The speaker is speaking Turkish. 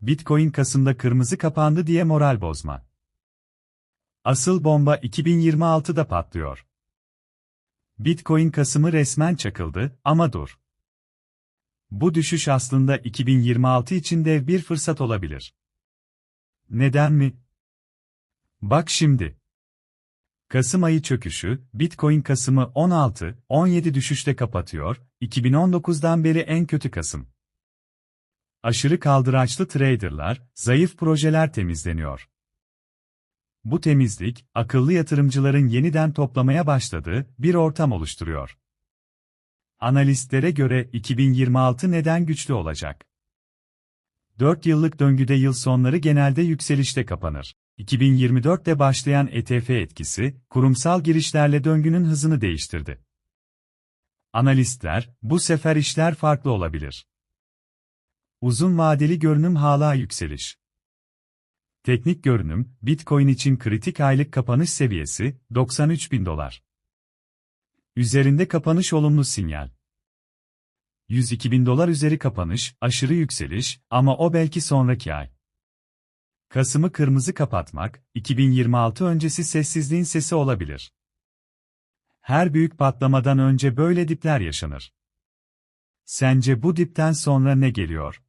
Bitcoin Kasım'da kırmızı kapandı diye moral bozma. Asıl bomba 2026'da patlıyor. Bitcoin Kasım'ı resmen çakıldı ama dur. Bu düşüş aslında 2026 için dev bir fırsat olabilir. Neden mi? Bak şimdi. Kasım ayı çöküşü, Bitcoin Kasım'ı 16-17 düşüşte kapatıyor, 2019'dan beri en kötü Kasım. Aşırı kaldıraçlı traderlar, zayıf projeler temizleniyor. Bu temizlik, akıllı yatırımcıların yeniden toplamaya başladığı bir ortam oluşturuyor. Analistlere göre 2026 neden güçlü olacak? 4 yıllık döngüde yıl sonları genelde yükselişte kapanır. 2024'te başlayan ETF etkisi, kurumsal girişlerle döngünün hızını değiştirdi. Analistler, bu sefer işler farklı olabilir. Uzun vadeli görünüm hala yükseliş. Teknik görünüm, Bitcoin için kritik aylık kapanış seviyesi 93 bin dolar. Üzerinde kapanış olumlu sinyal. 102 bin dolar üzeri kapanış, aşırı yükseliş ama o belki sonraki ay. Kasım'ı kırmızı kapatmak, 2026 öncesi sessizliğin sesi olabilir. Her büyük patlamadan önce böyle dipler yaşanır. Sence bu dipten sonra ne geliyor?